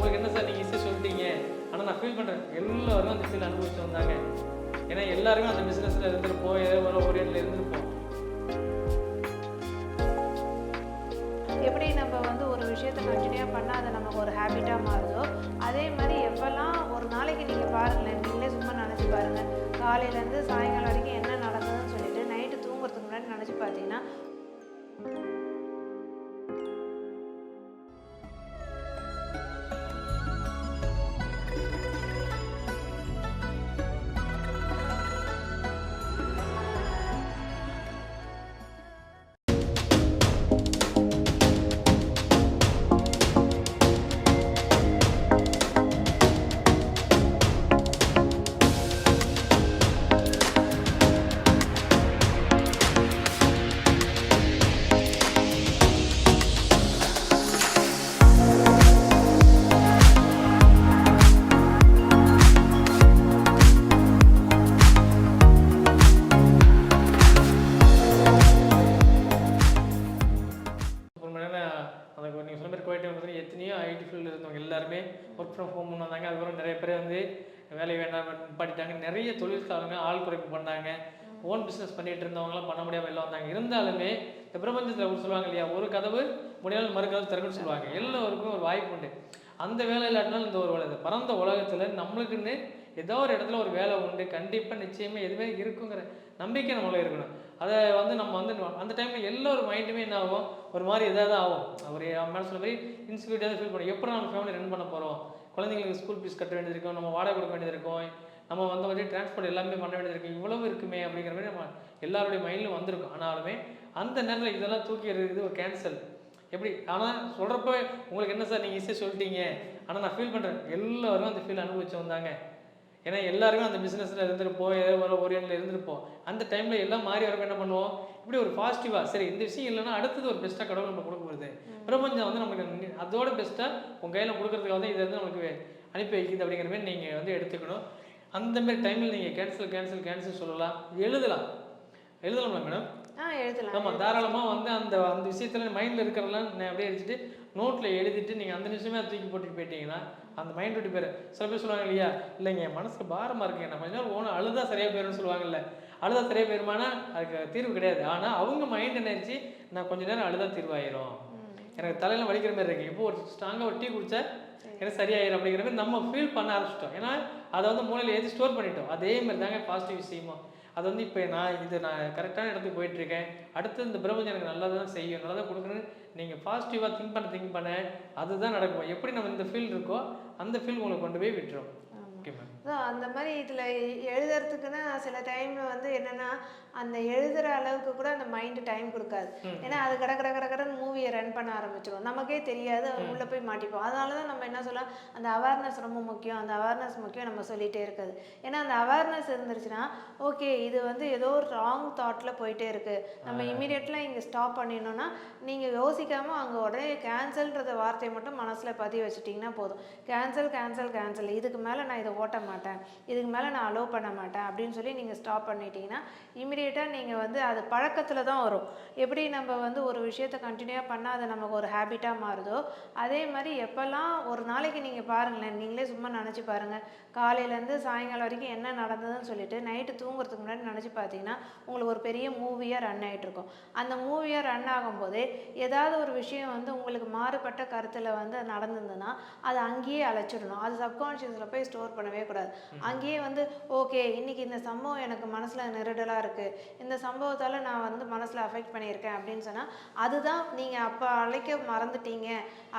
உங்களுக்கு என்ன சார் நீங்கள் ஈஸியாக சொல்லிட்டீங்க? ஆனால் நான் ஃபீல் பண்ணுறேன் எல்லோரும் அந்த ஃபீல் அனுபவிச்சு வந்தாங்க. ஏன்னா எல்லாருமே அந்த பிஸ்னஸில் இருந்திருப்போம் ஏதோ ஒரு ஒரு இடத்துல இருந்திருப்போம் எப்படி நம்ம வந்து ஒரு விஷயத்தை கண்டினியூவாக பண்ணால் அது நமக்கு ஒரு ஹேபிட்டாக மாறுதோ அதே மாதிரி எப்போல்லாம் ஒரு நாளைக்கு நீங்கள் பாருங்களேன். நீங்களே சும்மா நினச்சி பாருங்கள் காலையிலேருந்து சாயங்காலம் வரைக்கும் என்ன நடந்ததுன்னு சொல்லிட்டு நைட்டு தூங்குறதுக்கு முன்னாடி நினச்சி பார்த்தீங்கன்னா படித்தாங்க நிறைய தொழில்காரங்க ஆள் குறைப்பு பண்ணாங்க. ஓன் பிஸ்னஸ் பண்ணிட்டு இருந்தவங்களாம் பண்ண முடியாமல் எல்லாம் வந்தாங்க. இருந்தாலுமே இந்த பிரபஞ்சத்தில் ஒரு சொல்லுவாங்க இல்லையா ஒரு கதவு முடியாமல் மறு கதவு திறக்குன்னு சொல்லுவாங்க. எல்லோருக்கும் ஒரு வாய்ப்பு உண்டு. அந்த வேலை இல்லாட்டினாலும் இந்த ஒரு வேலை. பரந்த உலகத்தில் நம்மளுக்குன்னு ஏதோ ஒரு இடத்துல ஒரு வேலை உண்டு. கண்டிப்பாக நிச்சயமாக எதுவுமே இருக்குங்கிற நம்பிக்கை நம்மள இருக்கணும். அதை வந்து நம்ம வந்து அந்த டைமில் எல்லோரும் மைண்டுமே என்ன ஆகும்? ஒரு மாதிரி எதாவது ஆகும். அவர் மேலே சொல்ல மாதிரி இன்செக்யூரிட்டியாக ஃபீல் பண்ணும். எப்படி நம்ம ஃபேமிலி ரன் பண்ண போகிறோம் குழந்தைங்களுக்கு ஸ்கூல் ஃபீஸ் கட்ட வேண்டியது இருக்கும். நம்ம வாடகை கொடுக்க வேண்டியது இருக்கும். நம்ம வந்து வந்து டிரான்ஸ்போர்ட் எல்லாமே பண்ண வேண்டியது இருக்கும் இவ்வளவு இருக்குமே அப்படிங்கிற மாதிரி நம்ம எல்லாருடைய மைண்டிலும் வந்திருக்கும். ஆனாலுமே அந்த நேரத்தில் இதெல்லாம் தூக்கி எறிகிறது ஒரு கேன்சல் எப்படி? ஆனால் சொல்கிறப்ப உங்களுக்கு என்ன சார் நீங்கள் ஈஸியாக சொல்லிட்டீங்க? ஆனால் நான் ஃபீல் பண்ணுறேன் எல்லாரும் அந்த ஃபீல் அனுபவிச்சு வந்தாங்க. ஏன்னா எல்லாருமே அந்த பிஸ்னஸில் இருந்திருப்போம் ஏதோ ஒரு இடத்துல இருந்திருப்போம் அந்த டைமில் எல்லாம் மாறி வரப்ப என்ன பண்ணுவோம்? இப்படி ஒரு பாசிட்டிவாக சரி இந்த விஷயம் இல்லைன்னா அடுத்தது ஒரு பெஸ்ட்டாக கடவுள் நம்ம கொடுக்க போகுது பிரபஞ்சம் வந்து நமக்கு அதோட பெஸ்ட்டாக உங்கள் கையில் கொடுக்கறதுக்கு வந்து இது வந்து நமக்கு அனுப்பி வைக்குது அப்படிங்கிற மாதிரி நீங்கள் வந்து எடுத்துக்கணும். அந்த மாதிரி டைமில் நீங்கள் கேன்சல் கேன்சல் கேன்சல் சொல்லலாம். எழுதலாம். எழுதலாமா மேடம் ஆ எழுதலாம் ஆமாம் தாராளமாக வந்து அந்த அந்த விஷயத்தில் மைண்டில் இருக்கிறதெல்லாம் நான் அப்படியே எடுத்துட்டு நோட்டில் எழுதிட்டு நீங்கள் அந்த நிமிஷமே தூக்கி போட்டுட்டு போயிட்டீங்கன்னா அந்த மைண்ட் விட்டு போயிரு. சில பேர் சொல்லுவாங்க இல்லையா இல்லைங்க என் மனசுக்கு பாரமாக இருக்குங்க நான் கொஞ்ச நேரம் ஓன அழுதா சரியாக போயிடும்னு சொல்லுவாங்கல்ல. அழுதா சரியாக போயிருமானா அதுக்கு தீர்வு கிடையாது. ஆனால் அவங்க மைண்ட் ஆயிடுச்சு நான் கொஞ்ச நேரம் அழுதா தீர்வாயிரும். எனக்கு தலையில வலிக்கிற மாதிரி இருக்கு. இப்போ ஒரு ஸ்ட்ராங்காக ஒரு டீ குடிச்சா ஏன்னா சரியாயிரும் அப்படிங்கிற மாதிரி நம்ம ஃபீல் பண்ண ஆரம்பிச்சிட்டோம். ஏன்னா அதை வந்து மூளையில் ஏற்றி ஸ்டோர் பண்ணிட்டோம். அதே மாதிரி தாங்க பாசிட்டிவ் விஷயமா அது வந்து இப்போ நான் இது நான் கரெக்டான இடத்துக்கு போயிட்டுருக்கேன். அடுத்து இந்த பிரபஞ்சம் எனக்கு நல்லா தான் செய்யும். நல்லா தான் கொடுக்குறேன்னு நீங்கள் பாசிட்டிவாக திங்க் பண்ண திங்க் பண்ண அதுதான் நடக்கும். எப்படி நம்ம இந்த ஃபீல் இருக்கோ அந்த ஃபீல் உங்களை கொண்டு போய் விட்டுரும். ஸோ அந்த மாதிரி இதில் எழுதுறதுக்குன்னா சில டைமில் வந்து என்னென்னா அந்த எழுதுகிற அளவுக்கு கூட அந்த மைண்டு டைம் கொடுக்காது. ஏன்னா அது கட கட கட கடன்னு மூவியை ரன் பண்ண ஆரம்பிச்சிடும் நமக்கே தெரியாது உள்ளே போய் மாட்டிப்போம். அதனால தான் நம்ம என்ன சொல்லலாம் அந்த அவேர்னஸ் ரொம்ப முக்கியம். அந்த அவேர்னஸ் முக்கியம் நம்ம சொல்லிகிட்டே இருக்குது. ஏன்னா அந்த அவேர்னஸ் இருந்துருச்சுன்னா ஓகே இது வந்து ஏதோ ஒரு ராங் தாட்டில் போயிட்டே இருக்குது நம்ம இமீடியட்லாம் இங்கே ஸ்டாப் பண்ணிடணும்னா நீங்கள் யோசிக்காமல் அங்கே உடனே கேன்சல்ன்றத வார்த்தையை மட்டும் மனசில் பதிய வச்சுட்டிங்கன்னா போதும். கேன்சல் கேன்சல் கேன்சல் இதுக்கு மேலே நான் இதை ஓட்ட மாட்டேன். இதுக்கு மேலே நான் அலோவ் பண்ண மாட்டேன் அப்படின்னு சொல்லி நீங்கள் ஸ்டாப் பண்ணிட்டீங்கன்னா இமீடியட்டாக நீங்கள் வந்து அது பழக்கத்தில் தான் வரும். எப்படி நம்ம வந்து ஒரு விஷயத்தை கண்டினியூவாக பண்ணால் அது நமக்கு ஒரு ஹேபிட்டாக மாறுதோ அதே மாதிரி எப்போல்லாம் ஒரு நாளைக்கு நீங்கள் பாருங்களேன் நீங்களே சும்மா நினச்சி பாருங்கள் காலையிலேருந்து சாயங்காலம் வரைக்கும் என்ன நடந்ததுன்னு சொல்லிட்டு நைட்டு தூங்குறதுக்கு முன்னாடி நினச்சி பார்த்தீங்கன்னா உங்களுக்கு ஒரு பெரிய மூவியாக ரன் ஆகிட்ருக்கும் அந்த மூவியாக ரன் ஆகும்போதே ஏதாவது ஒரு விஷயம் வந்து உங்களுக்கு மாறுபட்ட கருத்தில் வந்து நடந்ததுன்னா அதை அங்கேயே அழைச்சிடணும். அது சப்கான்ஷியஸில் போய் ஸ்டோர் பண்ணவே கூடாது. அங்கேயே வந்து ஓகே இன்னைக்கு இந்த சம்பவம் எனக்கு மனசில் நெருடலாக இருக்குது இந்த சம்பவத்தால் நான் வந்து மனசில் அஃபெக்ட் பண்ணியிருக்கேன். அப்படின்னு சொன்னால் அதுதான் நீங்கள் அப்போ அழைக்க மறந்துட்டீங்க.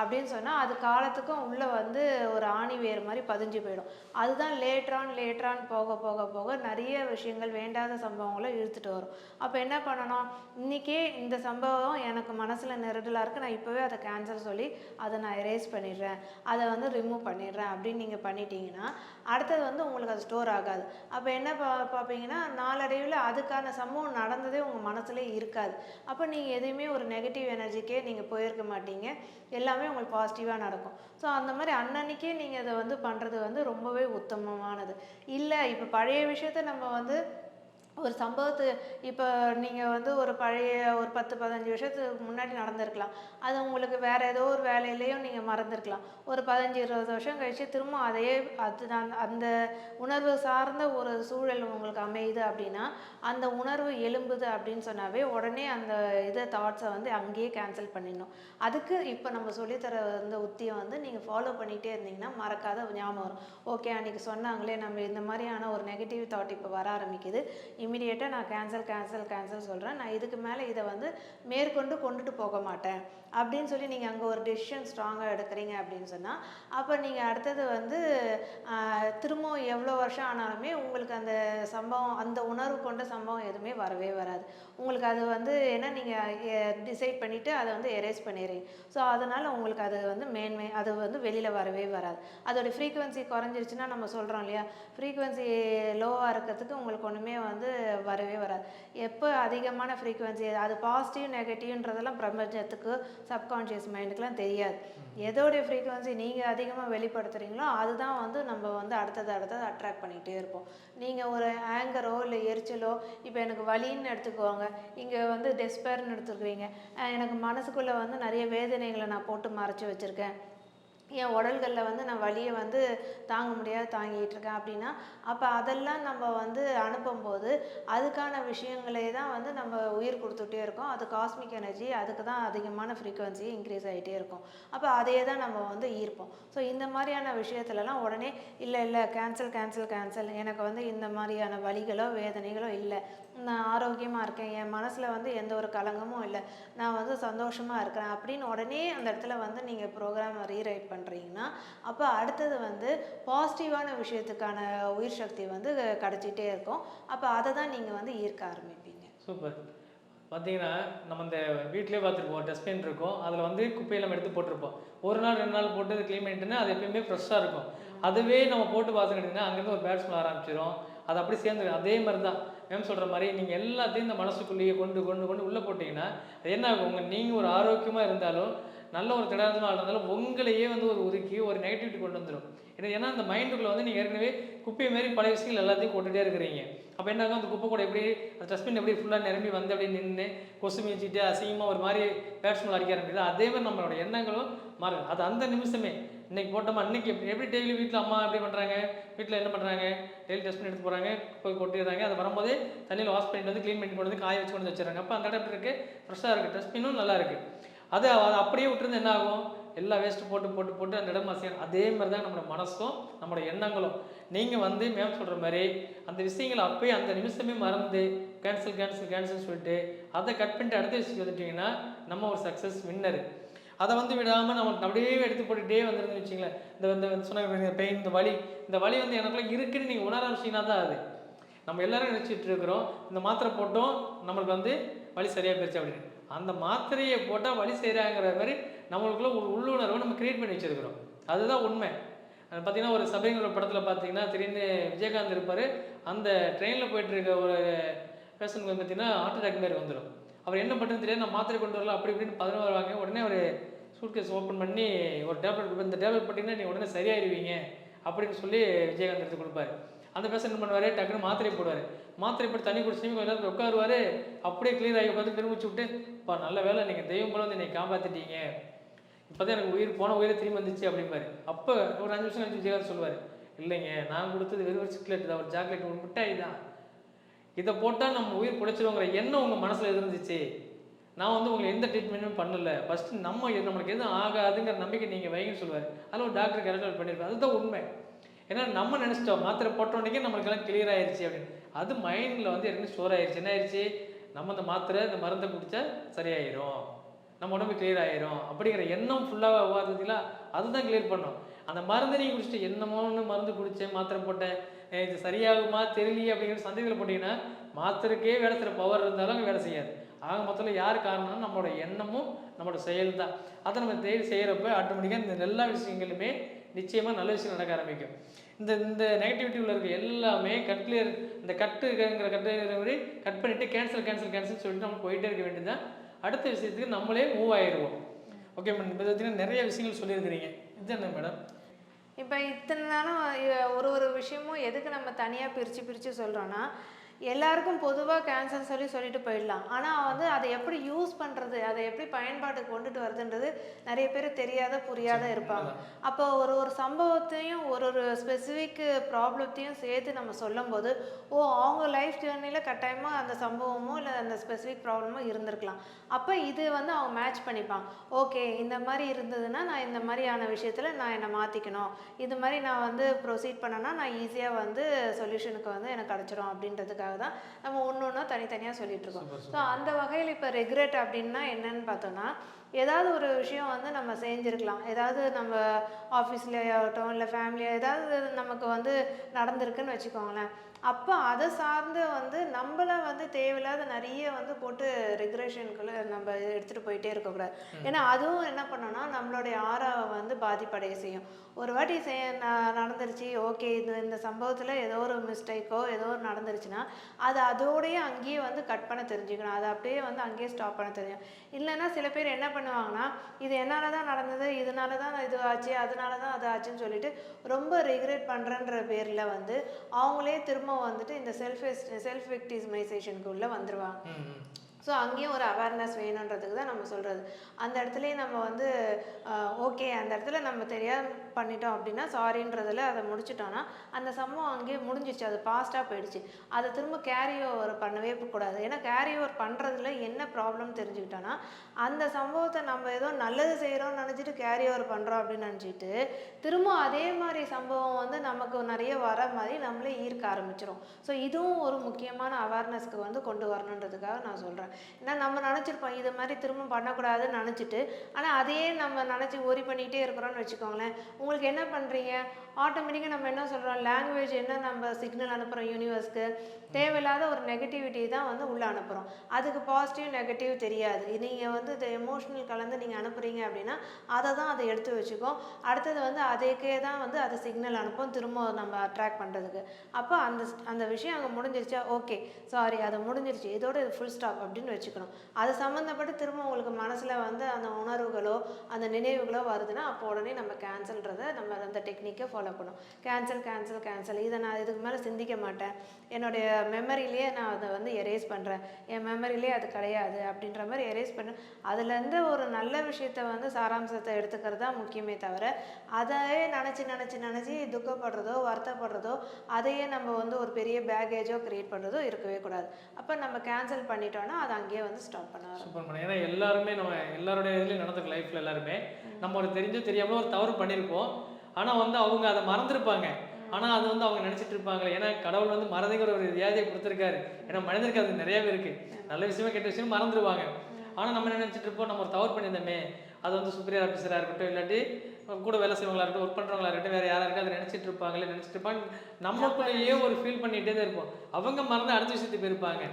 அப்படின்னு சொன்னால் அது காலத்துக்கும் உள்ளே வந்து ஒரு ஆணி வேர் மாதிரி பதிஞ்சு போயிடும். அதுதான் லேட்ரான் லேட்ரான் போக போக போக நிறைய விஷயங்கள் வேண்டாத சம்பவங்களை இழுத்துட்டு வரும். அப்போ என்ன பண்ணணும்? இன்றைக்கே இந்த சம்பவம் எனக்கு மனசில் நெருடலாக இருக்குது நான் இப்போவே அதை கேன்சல் சொல்லி அதை நான் எரேஸ் பண்ணிடுறேன். அதை வந்து ரிமூவ் பண்ணிடுறேன் அப்படின்னு நீங்கள் பண்ணிட்டீங்கன்னா அடுத்தது வந்து உங்களுக்கு அது ஸ்டோர் ஆகாது. அப்போ என்ன பா பார்ப்பீங்கன்னா நாளடைவில் அதுக்கான சம்பவம் நடந்ததே உங்கள் மனசுலே இருக்காது. அப்போ நீங்கள் எதையுமே ஒரு நெகட்டிவ் எனர்ஜிக்கே நீங்கள் போயிருக்க மாட்டீங்க. எல்லாமே உங்களுக்கு பாசிட்டிவாக நடக்கும். ஸோ அந்த மாதிரி அன்னன்னைக்கே நீங்கள் அதை வந்து பண்ணுறது வந்து ரொம்பவே உத்தமமானது. இல்லை இப்போ பழைய விஷயத்த நம்ம வந்து ஒரு சம்பவத்து இப்போ நீங்கள் வந்து ஒரு பழைய ஒரு பத்து பதினஞ்சு வருஷத்துக்கு முன்னாடி நடந்திருக்கலாம். அது உங்களுக்கு வேறு ஏதோ ஒரு வேலையிலையும் நீங்கள் மறந்துருக்கலாம். ஒரு பதினஞ்சு இருபது வருஷம் கழித்து திரும்ப அதே அது அந்த- உணர்வு சார்ந்த ஒரு சூழல் உங்களுக்கு அமையுது அப்படின்னா அந்த உணர்வு எலும்புது அப்படின்னு சொன்னாவே உடனே அந்த இதை தாட்ஸை வந்து அங்கேயே கேன்சல் பண்ணிடணும். அதுக்கு இப்போ நம்ம சொல்லித்தர இந்த உத்தியை வந்து நீங்கள் ஃபாலோ பண்ணிகிட்டே இருந்தீங்கன்னா மறக்காத ஞாபகம் வரும். ஓகே அன்றைக்கி சொன்னாங்களே நம்ம இந்த மாதிரியான ஒரு நெகட்டிவ் தாட் இப்போ வர ஆரம்பிக்குது. இமிடியேட்டாக நான் கேன்சல் கேன்சல் கேன்சல் சொல்கிறேன் நான் இதுக்கு மேலே இதை வந்து மேற்கொண்டு கொண்டுட்டு போக மாட்டேன். அப்படின்னு சொல்லி நீங்கள் அங்கே ஒரு டெசிஷன் ஸ்ட்ராங்காக எடுக்கிறீங்க அப்படின்னு சொன்னால் அப்போ நீங்கள் அடுத்தது வந்து திரும்பவும் எவ்வளோ வருஷம் ஆனாலுமே உங்களுக்கு அந்த சம்பவம் அந்த உணர்வு கொண்ட சம்பவம் எதுவுமே வரவே வராது. உங்களுக்கு அது வந்து ஏன்னா நீங்கள் டிசைட் பண்ணிவிட்டு அதை வந்து எரேஸ் பண்ணிடுறீங்க. ஸோ அதனால் உங்களுக்கு அது வந்து மேன்மை அது வந்து வெளியில் வரவே வராது. அதோட ஃப்ரீக்குவென்சி குறைஞ்சிருச்சுன்னா நம்ம சொல்கிறோம் இல்லையா? ஃப்ரீக்குவென்சி லோவாக இருக்கிறதுக்கு உங்களுக்கு ஒன்றுமே வந்து வரவே வராது. எப்போ அதிகமான ஃப்ரீக்குவென்சி அது பாசிட்டிவ் நெகட்டிவ்ன்றதெல்லாம் பிரபஞ்சத்துக்கு சப்கான்ஷியஸ் மைண்டுக்கெலாம் தெரியாது. எதோடைய ஃப்ரீக்குவென்சி நீங்கள் அதிகமாக வெளிப்படுத்துகிறீங்களோ அதுதான் வந்து நம்ம வந்து அடுத்தது அடுத்தது அட்ராக்ட் பண்ணிகிட்டே இருப்போம். நீங்கள் ஒரு ஆங்கரோ இல்லை எரிச்சலோ இப்போ எனக்கு வலின்னு எடுத்துக்கோங்க. இங்கே வந்து டெஸ்பேர்னு எடுத்துக்கிறீங்க அஹ் எனக்கு மனசுக்குள்ளே வந்து நிறைய வேதனைகளை நான் போட்டு மறைச்சி வச்சுருக்கேன். என் உடல்களில் வந்து நான் வலியை வந்து தாங்க முடியாது தாங்கிட்டு இருக்கேன். அப்படின்னா அப்போ அதெல்லாம் நம்ம வந்து அனுப்பும்போது அதுக்கான விஷயங்களே தான் வந்து நம்ம உயிர் கொடுத்துட்டே இருக்கோம். அது காஸ்மிக் எனர்ஜி அதுக்கு தான் அதிகமான ஃப்ரீக்குவன்சி இன்க்ரீஸ் ஆகிட்டே இருக்கும். அப்போ அதையே தான் நம்ம வந்து ஈர்ப்போம். ஸோ இந்த மாதிரியான விஷயத்துலலாம் உடனே இல்லை இல்லை கேன்சல் கேன்சல் கேன்சல் எனக்கு வந்து இந்த மாதிரியான வலிகளோ வேதனைகளோ இல்லை. நான் ஆரோக்கியமாக இருக்கேன். என் மனசில் வந்து எந்த ஒரு கலங்கமும் இல்லை. நான் வந்து சந்தோஷமாக இருக்கிறேன் அப்படின்னு உடனே அந்த இடத்துல வந்து நீங்கள் ப்ரோக்ராம் ரீரைட் பண்ணுறீங்கன்னா அப்போ அடுத்தது வந்து பாசிட்டிவான விஷயத்துக்கான உயிர் சக்தி வந்து கிடச்சிட்டே இருக்கும். அப்போ அதை தான் நீங்கள் வந்து ஈர்க்க ஆரம்பிப்பீங்க. சூப்பர் பார்த்தீங்கன்னா நம்ம இந்த வீட்டிலே பார்த்துருப்போம் டஸ்ட்பின் இருக்கும். அதில் வந்து குப்பையில் நம்ம எடுத்து போட்டிருப்போம். ஒரு நாள் ரெண்டு நாள் போட்டு அது க்ளீன் பண்ணிட்டுனா அது எப்பயுமே ஃப்ரெஷ்ஷாக இருக்கும். அதுவே நம்ம போட்டு பார்த்துக்கிட்டிங்கன்னா அங்கேருந்து ஒரு பேட்ஸ்மேன் ஆரம்பிச்சிடும் அது அப்படி சேர்ந்து அதே மாதிரி தான் மேம் சொல்கிற மாதிரி நீங்கள் எல்லாத்தையும் இந்த மனசுக்குள்ளேயே கொண்டு கொண்டு கொண்டு உள்ளே போட்டிங்கன்னா அது என்ன ஆகும்? உங்கள் நீங்கள் ஒரு ஆரோக்கியமாக இருந்தாலும் நல்ல ஒரு திடாதமாக இருந்தாலும் உங்களையே வந்து ஒரு ஒதுக்கி ஒரு நெகட்டிவிட்டி கொண்டு வந்துடும் ஏன்னா ஏன்னா அந்த மைண்டுக்குள்ளே வந்து நீங்கள் ஏற்கனவே குப்பை மாரி பழைய விஷயங்கள் எல்லாத்தையும் போட்டுகிட்டே இருக்கிறீங்க. அப்போ என்ன ஆகும் அந்த குப்பை கூட எப்படி அந்த டஸ்ட்பின் எப்படி ஃபுல்லாக நிரம்பி வந்து அப்படியே நின்று கொசு மீச்சிட்டு அசிங்கமாக ஒரு மாதிரி பேட்ஸ்மேன் அடிக்க ஆரம்பிக்குது அதே மாதிரி நம்மளோட எண்ணங்களும் மாறும் அது அந்த நிமிஷமே. இன்னைக்கு போட்டோமா இன்னைக்கு எப்படி எப்படி டெய்லி வீட்டில் அம்மா எப்படி பண்ணுறாங்க வீட்டில் என்ன பண்ணுறாங்க டெய்லி டஸ்ட்பின் எடுத்து போகிறாங்க போய் கொட்டிடுறாங்க. அது வரும்போது தண்ணியில் வாஷ் பண்ணிட்டு வந்து க்ளீன் பண்ணி கொண்டு வந்து காய வச்சு கொண்டு வந்து வச்சுறாங்க அப்போ அந்த இடம் எப்படி இருக்குது ஃப்ரெஷ்ஷாக இருக்குது டஸ்ட்பினும் நல்லா இருக்குது அது அப்படியே விட்டுருந்து என்ன ஆகும்? எல்லா வேஸ்ட்டு போட்டு போட்டு போட்டு அந்த இடம் அசியம் அதே மாதிரி தான் நம்மளோட மனசும் நம்மளோட எண்ணங்களும். நீங்கள் வந்து மேம் சொல்கிற மாதிரி அந்த விஷயங்களை அப்போயே அந்த நிமிஷமே மறந்து கேன்சல் கேன்சல் கேன்சல் சொல்லிட்டு அதை கட் பண்ணிட்டு அடுத்த விஷயம் வந்துட்டிங்கன்னா நம்ம ஒரு சக்ஸஸ் வின்னர் அதை வந்து விடாமல் நம்ம அப்படியே எடுத்து போட்டுகிட்டே வந்துருந்து வச்சிங்களேன் இந்த இந்த சொன்ன பெயின் இந்த வலி இந்த வலி வந்து எனக்குள்ள இருக்குன்னு நீங்கள் உணர ஆரம்பிச்சிங்கன்னா தான் அது. நம்ம எல்லாரும் நினச்சிட்டு இருக்கிறோம். இந்த மாத்திரை போட்டோம் நம்மளுக்கு வந்து வலி சரியாக போயிடுச்சு அப்படின்னு. அந்த மாத்திரையை போட்டால் வழி செய்கிறாங்கிற மாதிரி நம்மளுக்குள்ள ஒரு உள்ளுணர்வை நம்ம கிரியேட் பண்ணி வச்சிருக்கிறோம். அதுதான் உண்மை. அது பார்த்தீங்கன்னா ஒரு சபைங்கிற படத்தில் பார்த்தீங்கன்னா திடீர்னு விஜயகாந்த் இருப்பார். அந்த ட்ரெயினில் போயிட்டு இருக்க ஒரு பேஷனுக்கு வந்து பார்த்தீங்கன்னா ஹார்ட் அட்டாக் மாதிரி வந்துடும் அவர் என்ன பண்ணுறது தெரியாது. நான் மாத்திரை கொண்டு வரல அப்படி இப்படின்னு பதினோரு வருவாங்க உடனே ஒரு சூட்கேஸ் ஓப்பன் பண்ணி ஒரு டேப்லெட் இந்த டேப்லெட் போட்டிங்கன்னா நீ உடனே சரியாயிருவீங்க அப்படின்னு சொல்லி விஜயகாந்த் எடுத்து கொடுப்பாரு. அந்த பேஷண்ட் என்ன பண்ணுவார்? டக்குன்னு மாத்திரை போடுவார். மாத்திரை போட்டு தண்ணி குடிச்சு கொஞ்சம் நேரத்தில் உட்காருவார். அப்படியே கிளியர் ஆகி உட்காந்து திரும்பிச்சு விட்டு இப்போ நல்ல வேலை நீங்கள் தெய்வம் போல வந்து என்னை காப்பாற்றிட்டீங்க இப்போ தான் எனக்கு உயிர் போன உயிரை திரும்பி வந்துச்சு அப்படிம்பாரு. அப்போ ஒரு அஞ்சு நிமிஷம் கழிச்சு விஜயகாந்த் சொல்லுவார் இல்லைங்க நான் கொடுத்தது வெறும் ஒரு சிக்லெட் தான் ஒரு சாக்லேட் ஒரு மிட்டாய் தான். இதை போட்டால் நம்ம உயிர் பிடிச்சிருவோங்கிற எண்ணம் உங்கள் மனசில் இருந்துச்சு. நான் வந்து உங்களுக்கு எந்த ட்ரீட்மெண்ட்டும் பண்ணல. ஃபஸ்ட்டு நம்ம நம்மளுக்கு எதுவும் ஆகாதுங்கிற நம்பிக்கை நீங்கள் வைங்கன்னு சொல்லுவார். அதில் ஒரு டாக்டர் கரெக்டாக பண்ணியிருப்பார் அதுதான் உண்மை. ஏன்னா நம்ம நினச்சிட்டோம் மாத்திரை போட்டோன்னே நம்மளுக்கெல்லாம் கிளியர் ஆயிடுச்சு அப்படின்னு. அது மைண்டில் வந்து ஏற்கனவே ஸ்டோர் ஆயிடுச்சு என்ன ஆயிடுச்சு நம்ம அந்த மாத்திரை இந்த மருந்தை குடித்தா சரியாயிரும். நம்ம உடம்பு கிளியர் ஆயிரும் அப்படிங்கிற எண்ணம் ஃபுல்லாக பார்த்தீங்களா அதுதான் கிளியர் பண்ணும். அந்த மருந்தை நீங்கள் குடிச்சிட்டு என்னமோன்னு மருந்து குடித்தேன் மாத்திரை போட்டேன் இது சரியாகுமா தெரியலையே அப்படிங்கிற சந்தேகத்தில் போட்டிங்கன்னா மாத்திரைக்கே வேலை செய்கிற பவர் இருந்தாலும் அங்கே வேலை செய்யாது. ஆக மொத்தத்தில் யார் காரணம்னா நம்மளோட எண்ணமும் நம்மளோட செயல் தான் அதை நம்ம தேடி செய்கிறப்ப ஆட்டோமேட்டிக்காக இந்த எல்லா விஷயங்களுமே நிச்சயமாக நல்ல விஷயம் நடக்க ஆரம்பிக்கும். இந்த இந்த நெகட்டிவிட்டி உள்ள இருக்க எல்லாமே கட் கிளியர் இந்த கட்டுங்கிற கட்டுங்கிற மாதிரி கட் பண்ணிவிட்டு கேன்சல் கேன்சல் கேன்சல் சொல்லிட்டு நம்ம போயிட்டே இருக்க வேண்டியதுதான். அடுத்த விஷயத்துக்கு நம்மளே மூவ் ஆயிடுவோம் ஓகே மேடம் இப்போ பார்த்தீங்கன்னா நிறைய விஷயங்கள் சொல்லியிருக்கிறீங்க. இது என்ன மேடம் இப்போ இத்தனை நாளும் ஒரு ஒரு விஷயமும் எதுக்கு நம்ம தனியாக பிரித்து பிரித்து சொல்கிறோன்னா எல்லாருக்கும் பொதுவாக கேன்சர் சொல்லி சொல்லிட்டு போயிடலாம். ஆனால் வந்து அதை எப்படி யூஸ் பண்ணுறது அதை எப்படி பயன்பாட்டுக்கு கொண்டுட்டு வருதுன்றது நிறைய பேர் தெரியாத புரியாத இருப்பாங்க. அப்போ ஒரு ஒரு சம்பவத்தையும் ஒரு ஒரு ஸ்பெசிஃபிக் ப்ராப்ளத்தையும் சேர்த்து நம்ம சொல்லும்போது ஓ அவங்க லைஃப் ஜேர்னியில் கட்டாயமாக அந்த சம்பவமோ இல்லை அந்த ஸ்பெசிஃபிக் ப்ராப்ளமோ இருந்திருக்கலாம். அப்போ இது வந்து அவங்க மேட்ச் பண்ணிப்பாங்க. ஓகே இந்த மாதிரி இருந்ததுன்னா நான் இந்த மாதிரியான விஷயத்தில் நான் என்னை மாற்றிக்கணும் இது மாதிரி நான் வந்து ப்ரொசீட் பண்ணேன்னா நான் ஈஸியாக வந்து சொல்யூஷனுக்கு வந்து எனக்கு கிடச்சிரும் அப்படின்றதுக்காக தான் நம்ம ஒன்று ஒன்றா தனித்தனியாக சொல்லிட்டு இருக்கோம் ஸோ அந்த வகையில் இப்போ ரெக்ரெட் அப்படின்னா என்னன்னு பார்த்தோன்னா ஏதாவது ஒரு விஷயம் வந்து நம்ம செஞ்சுருக்கலாம். ஏதாவது நம்ம ஆஃபீஸ்லேயே ஆகட்டும் இல்லை ஃபேமிலியாக ஏதாவது நமக்கு வந்து நடந்திருக்குன்னு வச்சுக்கோங்களேன். அப்போ அதை சார்ந்து வந்து நம்மள வந்து தேவையில்லாத நிறைய வந்து போட்டு ரெகுலேஷனுக்குள்ள நம்ம எடுத்துகிட்டு போயிட்டே இருக்கக்கூடாது ஏன்னா அதுவும் என்ன பண்ணோம்னா நம்மளுடைய ஆறாவை வந்து பாதிப்படைய செய்யும். ஒரு வாட்டி செ ந- நடந்துருச்சு ஓகே இது இந்த சம்பவத்தில் ஏதோ ஒரு மிஸ்டேக்கோ ஏதோ ஒரு நடந்துருச்சுன்னா அது அதோடயே அங்கேயே வந்து கட் பண்ண தெரிஞ்சுக்கணும். அதை அப்படியே வந்து அங்கேயே ஸ்டாப் பண்ண தெரியும். இல்லைன்னா சில பேர் என்ன பண்ணுவாங்கன்னா இது என்னால் தான் நடந்தது இதனால தான் இது ஆச்சு அதனால தான் அது ஆச்சுன்னு சொல்லிட்டு ரொம்ப ரிக்ரெட் பண்ணுறன்ற பேரில் வந்து அவங்களே திரும்ப வந்துட்டு இந்த செல்ஃப் செல்ஃப் விக்டிமைசேஷனுக்குள்ளே ம். ஸோ அங்கேயும் ஒரு அவேர்னஸ் வேணுன்றதுக்கு தான் நம்ம சொல்கிறது அந்த இடத்துலயே நம்ம வந்து ஓகே அந்த இடத்துல நம்ம தெரியாம பண்ணிட்டோம் அப்படின்னா சாரின்றதில் அதை முடிச்சிட்டோன்னா அந்த சம்பவம் அங்கேயே முடிஞ்சிச்சு அது பாஸ்ட்டாக போயிடுச்சு. அதை திரும்ப கேரி ஓவர் பண்ணவே கூடாது. ஏன்னா கேரி ஓவர் பண்ணுறதுல என்ன ப்ராப்ளம் தெரிஞ்சுக்கிட்டோன்னா அந்த சம்பவத்தை நம்ம ஏதோ நல்லது செய்கிறோம்னு நினச்சிட்டு கேரி ஓவர் பண்ணுறோம் அப்படின்னு நினச்சிட்டு திரும்ப அதே மாதிரி சம்பவம் வந்து நமக்கு நிறைய வர மாதிரி நம்மளே ஈர்க்க ஆரம்பிச்சிடும் ஸோ இதுவும் ஒரு முக்கியமான அவேர்னஸ்க்கு வந்து கொண்டு வரணுன்றதுக்காக நான் சொல்கிறேன் ஏன்னா நம்ம நினச்சிருப்போம் இது மாதிரி திரும்ப பண்ணக்கூடாதுன்னு நினச்சிட்டு ஆனால் அதையே நம்ம நினச்சி ஒரி பண்ணிக்கிட்டே இருக்கிறோம்னு வச்சுக்கோங்களேன். உங்களுக்கு என்ன பண்ணுறீங்க ஆட்டோமேட்டிக்காக நம்ம என்ன சொல்கிறோம் லாங்குவேஜ் என்ன நம்ம சிக்னல் அனுப்புகிறோம் யூனிவர்ஸ்க்கு தேவையில்லாத ஒரு நெகட்டிவிட்டி தான் வந்து உள்ளே அனுப்புகிறோம் அதுக்கு பாசிட்டிவ் நெகட்டிவ் தெரியாது. நீங்கள் வந்து இந்த எமோஷனல் கலந்து நீங்கள் அனுப்புகிறீங்க அப்படின்னா அதை தான் அதை எடுத்து வச்சுக்கோம். அடுத்தது வந்து அதுக்கே தான் வந்து அதை சிக்னல் அனுப்பும் திரும்ப நம்ம அட்ராக்ட் பண்ணுறதுக்கு அப்போ அந்த அந்த விஷயம் அங்கே முடிஞ்சிருச்சா? ஓகே சாரி அது முடிஞ்சிருச்சு. இதோட இது ஃபுல் ஸ்டாப் அப்படின்னு வச்சுக்கணும். அது சம்மந்தப்பட்டு திரும்ப உங்களுக்கு மனசில் வந்து அந்த உணர்வுகளோ அந்த நினைவுகளோ வருதுன்னா அப்போ உடனே நம்ம கேன்சல்ன்றதை நம்ம அந்த டெக்னிக்கை ஃபாலோ பண்ணும் கேன்சல் கேன்சல் கேன்சல் இதை நான் இதுக்கு மேலே சிந்திக்க மாட்டேன். என்னுடைய மெமரியிலேயே நான் அதை வந்து எரேஸ் பண்ணுறேன் என் மெமரியிலே அது கிடையாது அப்படின்ற மாதிரி எரேஸ் பண்ண அதுலேருந்து ஒரு நல்ல விஷயத்த வந்து சாராம்சத்தை எடுத்துக்கிறது தான் முக்கியமே தவிர அதையே நினச்சி நினச்சி நினச்சி துக்கப்படுறதோ வருத்தப்படுறதோ அதையே நம்ம வந்து ஒரு பெரிய பேகேஜோ க்ரியேட் பண்ணுறதோ இருக்கவே கூடாது. அப்போ நம்ம கேன்சல் பண்ணிட்டோம்னா அது அங்கேயே வந்து ஸ்டாப் பண்ண சூப்பர் மேடம் ஏன்னா எல்லாருமே நம்ம எல்லாருடைய இதுலேயும் நடந்திருக்கு லைஃப்பில் எல்லாருமே. நம்ம ஒரு தெரிஞ்சோ தெரியாமலோ ஒரு தவறு பண்ணியிருப்போம் ஆனால் வந்து அவங்க அதை மறந்துருப்பாங்க. ஆனால் அது வந்து அவங்க நினச்சிட்டு இருப்பாங்களே ஏன்னா கடவுள் வந்து மறதிங்கிற ஒரு வியாதியை கொடுத்துருக்காரு. ஏன்னா மனிதருக்கு அது நிறையவே இருக்குது நல்ல விஷயமா கெட்ட விஷயம் மறந்துடுவாங்க ஆனால் நம்ம நினச்சிட்டு இருப்போம்? நம்ம ஒரு தவறு பண்ணியிருந்தோமே. அது வந்து சுப்ரியர் ஆஃபீஸராக இருக்கட்டும் இல்லாட்டி கூட வேலை செய்வங்களா இருக்கட்டும் ஒர்க் பண்ணுறவங்களா இருக்கட்டும் வேறு யாராக இருக்கட்டும் அதை நினச்சிட்டு இருப்பாங்களே நினச்சிட்டு இருப்பாங்க. நமக்குள்ளேயே ஒரு ஃபீல் பண்ணிகிட்டே தான் இருப்போம். அவங்க மறந்து அடுத்த விஷயத்துக்கு போயிருப்பாங்க.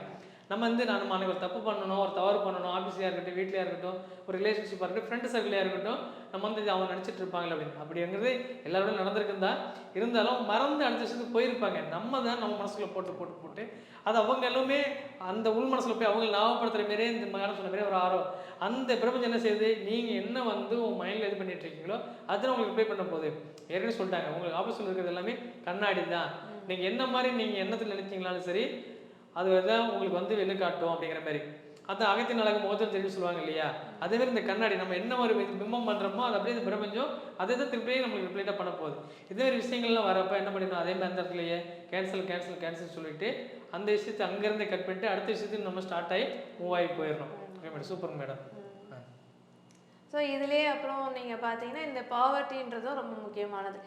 நம்ம வந்து நான் நம்ம அன்னைக்கு ஒரு தப்பு பண்ணணும் ஒரு தவறு பண்ணணும் ஆஃபீஸ்லையாக இருக்கட்டும் வீட்லையாக இருக்கட்டும் ஒரு ரிலேஷன்ஷிப்பாக இருக்கட்டும் ஃப்ரெண்டு சர்க்கிளாக இருக்கட்டும் நம்ம வந்து அவங்க நினச்சிட்டு இருப்பாங்களே அப்படின்னு. அப்படிங்கிறது எல்லாரோட நடந்திருக்குன்னு தான் இருந்தாலும் மறந்து அடுத்த விஷயத்துக்கு போயிருப்பாங்க. நம்ம தான் நம்ம மனசுக்குள்ள போட்டு போட்டு போட்டு அது அவங்க எல்லாமே அந்த உள் மனசுல போய் அவங்க ஞாபகப்படுத்துற மாதிரியே இந்த மேடம் சொன்ன மாதிரி ஒரு ஆர்வம். அந்த பிரபஞ்சம் என்ன செய்யுது? நீங்கள் என்ன வந்து உங்கள் மைண்டில் இது பண்ணிட்டு இருக்கீங்களோ அதுதான் உங்களுக்கு ப்ளே பண்ண போகுது. ஏற்கனவே சொல்லிட்டாங்க. உங்களுக்கு ஆஃபீஸில் இருக்கிறது எல்லாமே கண்ணாடி தான். நீங்கள் என்ன மாதிரி நீங்கள் எண்ணத்தில் நினைச்சீங்களாலும் சரி அது வந்து உங்களுக்கு வந்து வெளில காட்டும் அப்படிங்கிற மாதிரி. அந்த அகத்தின் அழகு முகத்தில் தெரிஞ்சு சொல்லுவாங்க இல்லையா? அதே மாதிரி இந்த கண்ணாடி நம்ம என்ன ஒரு பிம்பம் பண்ணுறோமோ அது அப்படியே இந்த பிரபஞ்சம் அதே தான் திருப்பியே நம்மளுக்கு ரிப்ளேட்டாக பண்ண போகுது. இதே மாதிரி விஷயங்கள்லாம் வரப்போ என்ன பண்ணிடணும்? அதே மாதிரி அந்த இடத்துலயே கேன்சல் கேன்சல் கேன்சல் சொல்லிட்டு அந்த விஷயத்தை அங்கேருந்து கட் பண்ணிட்டு அடுத்த விஷயத்துக்கு நம்ம ஸ்டார்ட் ஆகி மூவ் ஆகி போயிடணும். Okay madam super madam so இதுலேயே அப்புறம் நீங்கள் பார்த்தீங்கன்னா இந்த பாவர்ட்டின்றதும் ரொம்ப முக்கியமானது.